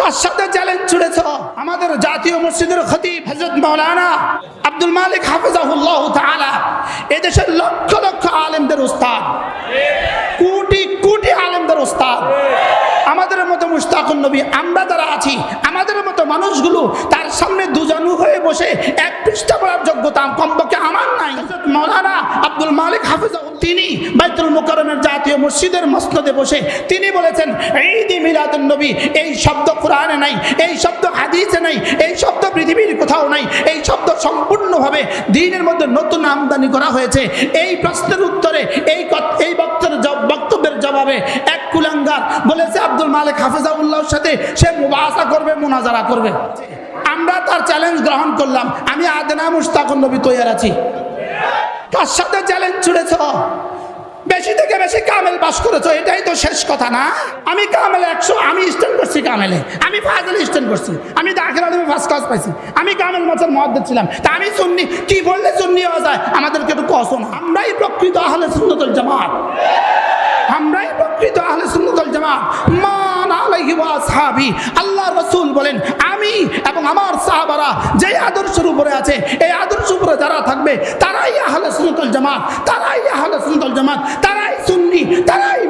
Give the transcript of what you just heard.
কার সাথে চ্যালেঞ্জ ছুড়েছ? আমাদের জাতীয় মসজিদের খতিব হজরত মৌলানা আব্দুল মালিক হাফিজাহুল্লাহ তাআলা, এদেশের লক্ষ লক্ষ আলেমদের উস্তাদ, কোটি কোটি আলেমদের উস্তাদ। আমাদের মতো মুস্তাকুন নবী আমরা যারা আছি, আমাদের মতো মানুষগুলো তার সামনে দুজানু হয়ে বসে এক পৃষ্ঠা করার যোগ্যতা কমপক্ষে আমার নাই। মাওলানা আব্দুল মালিক হাফিজ তিনি বাইতুল মুকাররমের জাতীয় মসজিদের মসনদে বসে তিনি বলেছেন, ঈদ মিলাদুন নবী, এই শব্দ কোরআনে নাই, এই শব্দ হাদিসে নাই, এই শব্দ পৃথিবীর কোথাও নাই, এই শব্দ সম্পূর্ণভাবে দিনের মধ্যে নতুন আমদানি করা হয়েছে। এই প্রশ্নের উত্তরে এই এই বক্তব্যের জব- বক্তব্যের জবাবে এক কুলাঙ্গার বলেছে, আব্দুল মালিক হাফিজাউল্লাহর সাথে সে মুবাসা করবে, মোনাজারা করবে। আমরা তার চ্যালেঞ্জ গ্রহণ করলাম। আমি আদনা মুস্তাকুন নবী তৈয়ার আছি। কার সাথে চ্যালেঞ্জ ছুড়েছ? বেশি থেকে বেশি কামেল পাস করেছ, এটাই তো শেষ কথা না? আমি কামেলে একশো, আমি স্ট্যান্ড করছি কামেলে। আমি ফাজল স্ট্যান্ড করছি। আমি দাখিল আলমে ফার্স্ট ক্লাস পাইছি। আমি কামেল মাছের মহদ্দ ছিলাম। তা আমি শুননি কি বললে শুননি হওয়া যায়? আমাদেরকে একটু কসম আমরাই প্রকৃত আহলে সুন্নতুল জামাত। আমরাই প্রকৃত আহলে সুন্নতুল জামাত। মান আল্লাহ রাসূল বলেন, আমি এবং আমার সাহাবারা যে আদর্শের উপরে আছে, এই আদর্শ উপরে যারা থাকবে, তারাই আহলে সুন্নতুল জামাত, তারাই আহলে সুন্নতুল জামাত, তারাই সুন্নি, তারাই